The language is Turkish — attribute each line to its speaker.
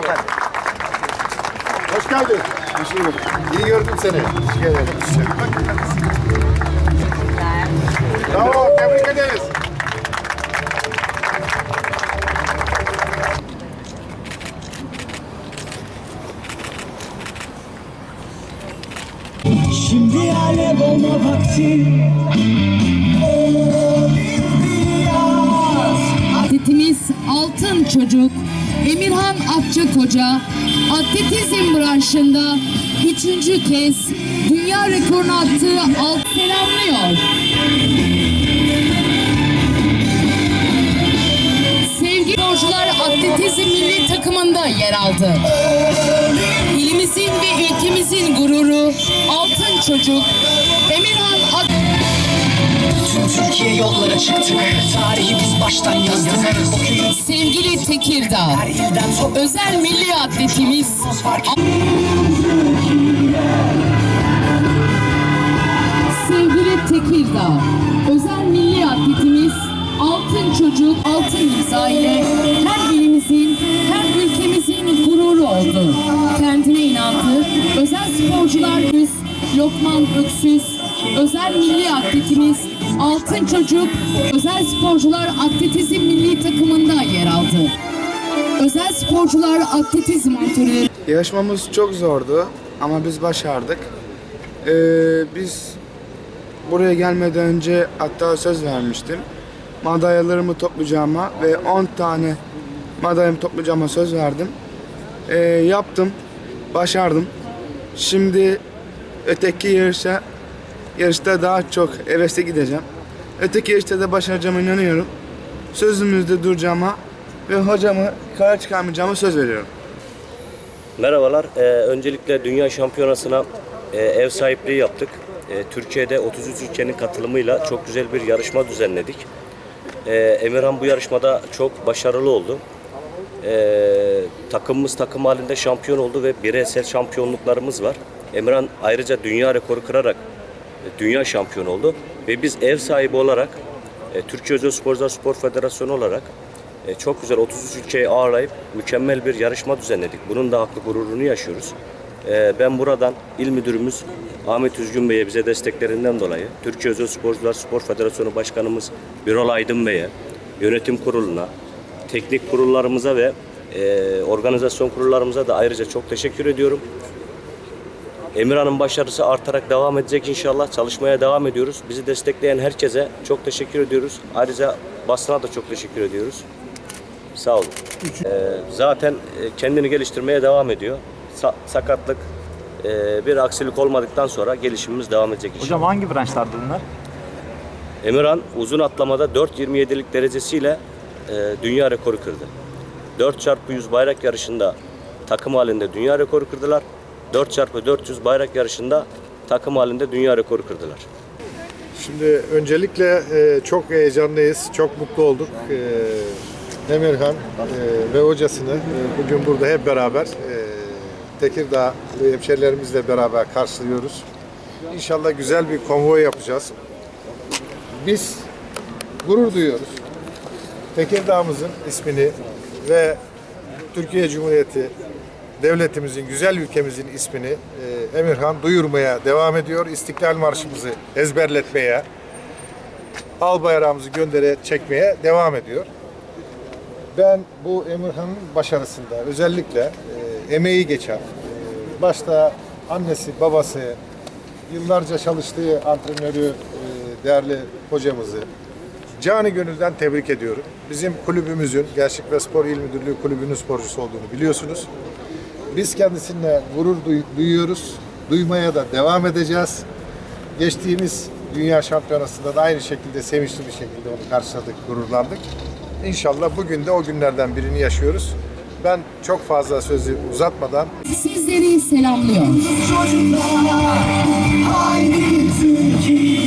Speaker 1: Süper. Hoş geldin. Hoş bulduk. İyi gördüm seni. Teşekkür ederim. Bravo, tebrik ederiz.
Speaker 2: Şimdi alev olma vakti
Speaker 3: Atletimiz Altın Çocuk Emirhan Akçakoca atletizm branşında üçüncü kez dünya rekorunu attığı alt selamlıyor. Sevgili sporcular atletizm milli takımında yer aldı. İlimizin ve ülkemizin gururu Altın Çocuk Emirhan Ak
Speaker 2: Tüm Türkiye yollara çıktık Tarihi biz baştan yazdık O köyün
Speaker 3: Sevgili Tekirdağ
Speaker 2: her ilden top
Speaker 3: Özel milli atletimiz
Speaker 2: fark
Speaker 3: Sevgili Tekirdağ Özel milli atletimiz Altın Çocuk Altın imza ile hem ilimizin hem ülkemizin gururu oldu. Kendine inandı. Özel sporcular biz Lokman Öksüz Özel milli atletimiz Altın Çocuk Özel sporcular atletizm milli takımında yer aldı. Özel sporcular atletizm antrenörü
Speaker 4: Yarışmamız çok zordu ama biz başardık. Ee, biz buraya gelmeden önce hatta söz vermiştim. Madalyalarımı toplayacağıma ve 10 tane madalyamı toplayacağıma söz verdim. Ee, yaptım, başardım. Şimdi öteki yarışa, yarışta daha çok hevesle gideceğim. Öteki yarışta da başaracağıma inanıyorum. Sözümüzde duracağıma ve hocamı kara çıkarmayacağıma söz veriyorum.
Speaker 5: Merhabalar. Ee, öncelikle Dünya Şampiyonası'na e, ev sahipliği yaptık. E, Türkiye'de 33 ülkenin katılımıyla çok güzel bir yarışma düzenledik. E, Emirhan bu yarışmada çok başarılı oldu. E, takımımız takım halinde şampiyon oldu ve bireysel şampiyonluklarımız var. Emirhan ayrıca dünya rekoru kırarak dünya şampiyonu oldu. Ve biz ev sahibi olarak e, Türkiye Özel Sporcular Spor Federasyonu olarak e, çok güzel 33 ülkeyi ağırlayıp mükemmel bir yarışma düzenledik. Bunun da haklı gururunu yaşıyoruz. E, ben buradan il müdürümüz Ahmet Üzgün Bey'e bize desteklerinden dolayı Türkiye Özel Sporcular Spor Federasyonu Başkanımız Birol Aydın Bey'e, yönetim kuruluna, teknik kurullarımıza ve organizasyon kurullarımıza da ayrıca çok teşekkür ediyorum. Emirhan'ın başarısı artarak devam edecek inşallah. Çalışmaya devam ediyoruz. Bizi destekleyen herkese çok teşekkür ediyoruz. Ayrıca basına da çok teşekkür ediyoruz. Sağ olun. Ee, zaten e, kendini geliştirmeye devam ediyor. Sa- sakatlık, e, bir aksilik olmadıktan sonra gelişimimiz devam edecek inşallah.
Speaker 6: Hocam hangi branşlardı bunlar?
Speaker 5: Emirhan uzun atlamada 4.27'lik derecesiyle e, dünya rekoru kırdı. 4x100 bayrak yarışında takım halinde dünya rekoru kırdılar. 4x400 bayrak yarışında takım halinde dünya rekoru kırdılar.
Speaker 1: Şimdi öncelikle e, çok heyecanlıyız, çok mutlu olduk. E, Emirhan e, ve hocasını e, bugün burada hep beraber e, Tekirdağ hemşerilerimizle beraber karşılıyoruz. İnşallah güzel bir konvoy yapacağız. Biz gurur duyuyoruz. Tekirdağ'ımızın ismini ve Türkiye Cumhuriyeti devletimizin, güzel ülkemizin ismini e, Emirhan duyurmaya devam ediyor. İstiklal Marşımızı ezberletmeye, al bayrağımızı göndere çekmeye devam ediyor. Ben bu Emirhan'ın başarısında özellikle e, emeği geçen, e, başta annesi, babası, yıllarca çalıştığı antrenörü, e, değerli hocamızı cani gönülden tebrik ediyorum. Bizim kulübümüzün, Gençlik ve Spor İl Müdürlüğü kulübünün sporcusu olduğunu biliyorsunuz. Biz kendisiyle gurur duy- duyuyoruz. Duymaya da devam edeceğiz. Geçtiğimiz Dünya Şampiyonası'nda da aynı şekilde sevinçli bir şekilde onu karşıladık, gururlandık. İnşallah bugün de o günlerden birini yaşıyoruz. Ben çok fazla sözü uzatmadan
Speaker 3: sizleri selamlıyor.
Speaker 2: Haydi Türkiye